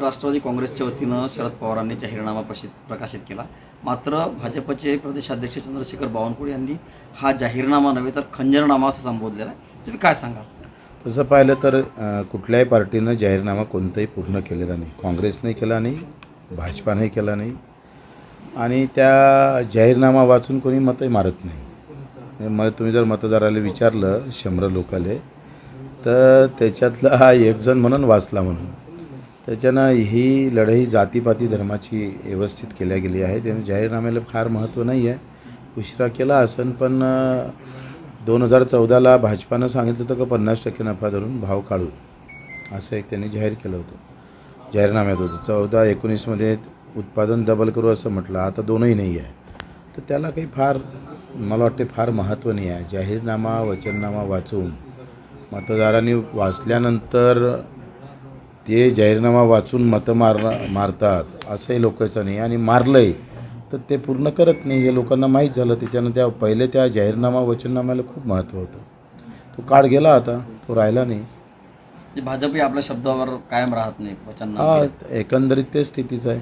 तर राष्ट्रवादी काँग्रेसच्या वतीनं शरद पवारांनी जाहीरनामा प्रसिद्ध प्रकाशित केला. मात्र भाजपचे प्रदेशाध्यक्ष चंद्रशेखर बावनकुळे यांनी हा जाहीरनामा नव्हे तर खंजरनामा असं संबोधलेला आहे. तुम्ही काय सांगाल? तसं पाहिलं तर कुठल्याही पार्टीनं जाहीरनामा कोणताही पूर्ण केलेला नाही. काँग्रेसने केला नाही भाजपाने केला नाही आणि त्या जाहीरनामा वाचून कोणी मतही मारत नाही. मग तुम्ही जर मतदाराला विचारलं शंभर लोकाले तर त्याच्यातला हा एकजण म्हणून वाचला म्हणून. त्याच्यानं ही लढाई जातीपाती धर्माची व्यवस्थित केल्या गेली आहे. त्यामुळे जाहीरनाम्याला फार महत्त्व नाही आहे उशिरा केला असन पण दोन हजार चौदाला भाजपानं सांगितलं होतं का पन्नास टक्के नफा धरून भाव काढू. असं एक त्यांनी जाहीर केलं होतं. जाहीरनाम्यात होतं. चौदा एकोणीसमध्ये उत्पादन डबल करू असं म्हटलं. आता दोनही नाही आहे. तर त्याला काही फार मला वाटते फार महत्त्व नाही आहे. जाहीरनामा वचननामा वाचून मतदारांनी वाचल्यानंतर ते जाहीरनामा वाचून मतं मार मारतात असंही लोकांचं नाही आणि मारलंय तर ते पूर्ण करत नाही हे लोकांना माहीत झालं. त्याच्यानं त्या पहिले त्या जाहीरनामा वचननाम्याला खूप महत्त्व होतं. तो काळ गेला आता तो राहिला नाही. म्हणजे भाजपही आपल्या शब्दावर कायम राहत नाही वचन हा एकंदरीत ते स्थितीच आहे.